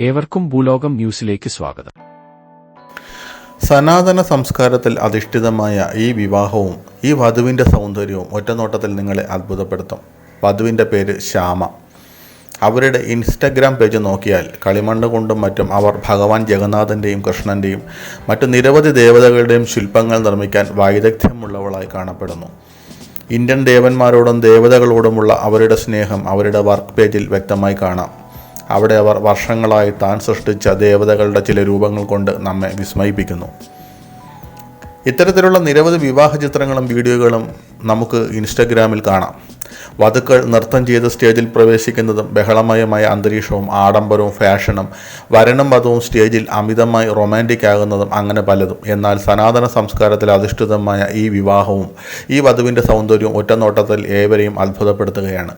ഏവർക്കും ഭൂലോകം ന്യൂസിലേക്ക് സ്വാഗതം. സനാതന സംസ്കാരത്തിൽ അധിഷ്ഠിതമായ ഈ വിവാഹവും ഈ വധുവിന്റെ സൗന്ദര്യവും ഒറ്റനോട്ടത്തിൽ നിങ്ങളെ അത്ഭുതപ്പെടുത്തും. വധുവിന്റെ പേര് ശ്യാമ. അവരുടെ ഇൻസ്റ്റഗ്രാം പേജ് നോക്കിയാൽ കളിമണ്ണ് കൊണ്ടും മറ്റും അവർ ഭഗവാൻ ജഗന്നാഥന്റെയും കൃഷ്ണന്റെയും മറ്റു നിരവധി ദേവതകളുടെയും ശില്പങ്ങൾ നിർമ്മിക്കാൻ വൈദഗ്ധ്യമുള്ളവളായി കാണപ്പെടുന്നു. ഇന്ത്യൻ ദേവന്മാരോടും ദേവതകളോടുമുള്ള അവരുടെ സ്നേഹം അവരുടെ വർക്ക് പേജിൽ വ്യക്തമായി കാണാം. അവിടെ അവർ വർഷങ്ങളായി താൻ സൃഷ്ടിച്ച ദേവതകളുടെ ചില രൂപങ്ങൾ കൊണ്ട് നമ്മെ വിസ്മയിപ്പിക്കുന്നു. ഇത്തരത്തിലുള്ള നിരവധി വിവാഹ ചിത്രങ്ങളും വീഡിയോകളും നമുക്ക് ഇൻസ്റ്റഗ്രാമിൽ കാണാം. വധുക്കൾ നൃത്തം ചെയ്ത് സ്റ്റേജിൽ പ്രവേശിക്കുന്നതും ബഹളമയമായ അന്തരീക്ഷവും ആഡംബരവും ഫാഷനും വരനും വധവും സ്റ്റേജിൽ അമിതമായി റൊമാന്റിക് ആകുന്നതും അങ്ങനെ പലതും. എന്നാൽ സനാതന സംസ്കാരത്തിൽ അധിഷ്ഠിതമായ ഈ വിവാഹവും ഈ വധുവിന്റെ സൗന്ദര്യവും ഒറ്റനോട്ടത്തിൽ ഏവരെയും അത്ഭുതപ്പെടുത്തുകയാണ്.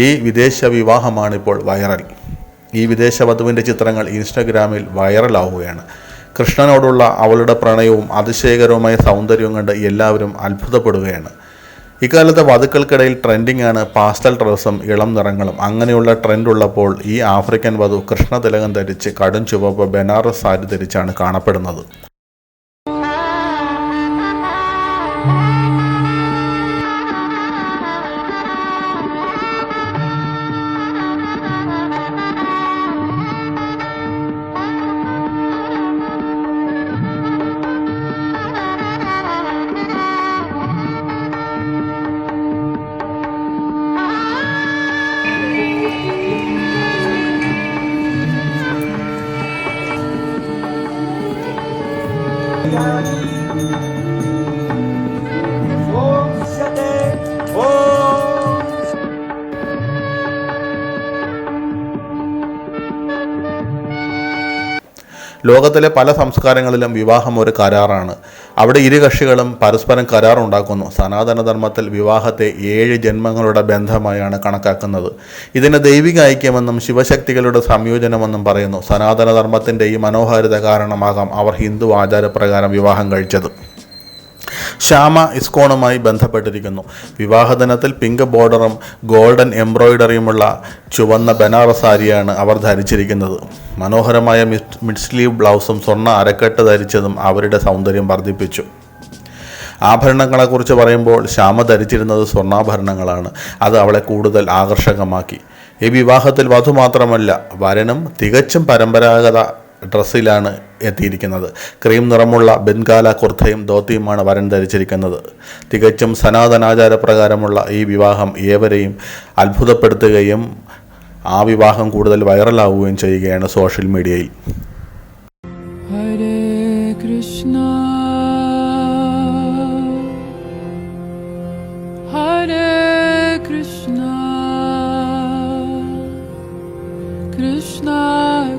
ഈ വിദേശ വിവാഹമാണ് ഇപ്പോൾ വൈറൽ ഈ വിദേശ വധുവിന്റെ ചിത്രങ്ങൾ ഇൻസ്റ്റഗ്രാമിൽ വൈറലാവുകയാണ് കൃഷ്ണനോടുള്ള അവളുടെ പ്രണയവും അതിശയകരവുമായ സൗന്ദര്യവും കണ്ട് എല്ലാവരും അത്ഭുതപ്പെടുകയാണ് ഇക്കാലത്തെ വധുക്കൾക്കിടയിൽ ട്രെൻഡിംഗ് ആണ് പാസ്റ്റൽ ഡ്രസ്സും ഇളം നിറങ്ങളും അങ്ങനെയുള്ള ട്രെൻഡ് ഉള്ളപ്പോൾ ഈ ആഫ്രിക്കൻ വധു കൃഷ്ണ തിലകം ധരിച്ച് കടും ചുവപ്പ് ബനാറസ് സാരി ധരിച്ചാണ് കാണപ്പെടുന്നത് Thank you. ലോകത്തിലെ പല സംസ്കാരങ്ങളിലും വിവാഹം ഒരു കരാറാണ്. അവിടെ ഇരു കക്ഷികളും പരസ്പരം കരാറുണ്ടാക്കുന്നു. സനാതനധർമ്മത്തിൽ വിവാഹത്തെ ഏഴ് ജന്മങ്ങളുടെ ബന്ധമായാണ് കണക്കാക്കുന്നത്. ഇതിന് ദൈവിക ഐക്യമെന്നും ശിവശക്തികളുടെ സംയോജനമെന്നും പറയുന്നു. സനാതനധർമ്മത്തിന്റെ ഈ മനോഹാരിത കാരണമാകാം അവർ ഹിന്ദു ആചാരപ്രകാരം വിവാഹം കഴിച്ചത്. ശ്യാമ ഇസ്കോണുമായി ബന്ധപ്പെട്ടിരിക്കുന്നു. വിവാഹദിനത്തിൽ പിങ്ക് ബോർഡറും ഗോൾഡൻ എംബ്രോയിഡറിയുമുള്ള ചുവന്ന ബനാറസ് സാരിയാണ് അവർ ധരിച്ചിരിക്കുന്നത്. മനോഹരമായ മിഡ് സ്ലീവ് ബ്ലൗസും സ്വർണ അരക്കെട്ട് ധരിച്ചതും അവരുടെ സൗന്ദര്യം വർദ്ധിപ്പിച്ചു. ആഭരണങ്ങളെക്കുറിച്ച് പറയുമ്പോൾ ശ്യാമ ധരിച്ചിരുന്നത് സ്വർണാഭരണങ്ങളാണ്. അത് അവളെ കൂടുതൽ ആകർഷകമാക്കി. ഈ വിവാഹത്തിൽ വധു മാത്രമല്ല വരനും തികച്ചും പരമ്പരാഗത ഡ്രസ്സിലാണ് എത്തിയിരിക്കുന്നത്. ക്രീം നിറമുള്ള ബെൻഗാല കുർത്തയും ധോത്തിയുമാണ് വരൻ ധരിച്ചിരിക്കുന്നത്. തികച്ചും സനാതനാചാരപ്രകാരമുള്ള ഈ വിവാഹം ഏവരെയും അത്ഭുതപ്പെടുത്തുകയും ആ വിവാഹം കൂടുതൽ വൈറലാവുകയും ചെയ്യുകയാണ് സോഷ്യൽ മീഡിയയിൽ. ഹരേ കൃഷ്ണ. ഹരേ Krishna Krishna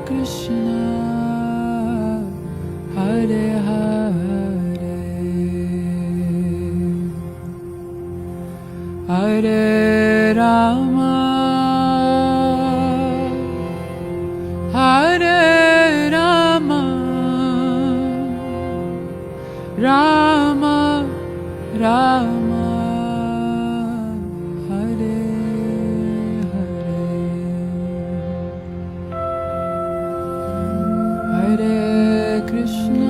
Krishna Hare Rama. Hare Rama. Rama Rama. Hare Hare. Hare Krishna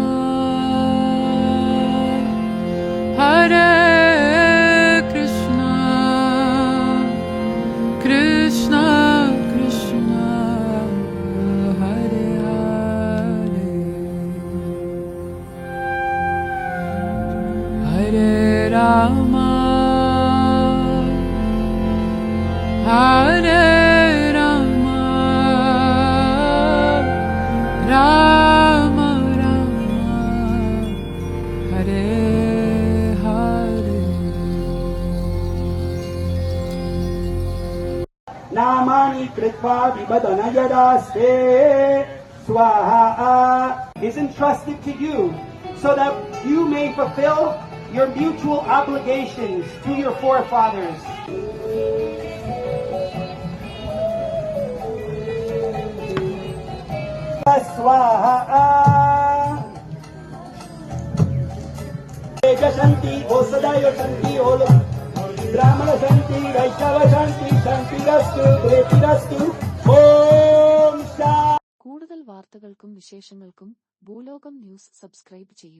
Rama Hare Rama Rama Rama Hare Hare Namani Kritva Vibadana Yadaste Swaha is entrusted to you so that you may fulfill your mutual obligations to your forefathers. Swaha. Shanti, Osadaya Shanti, Olo. Brahmana Shanti, Vaishnava Shanti, Shanti Rastu, Greti Rastu. Om Shanti. കൂടുതൽ വാർത്തകൾക്കും വിശേഷങ്ങൾക്കും ഭൂലോകം news subscribe ചെയ്യൂ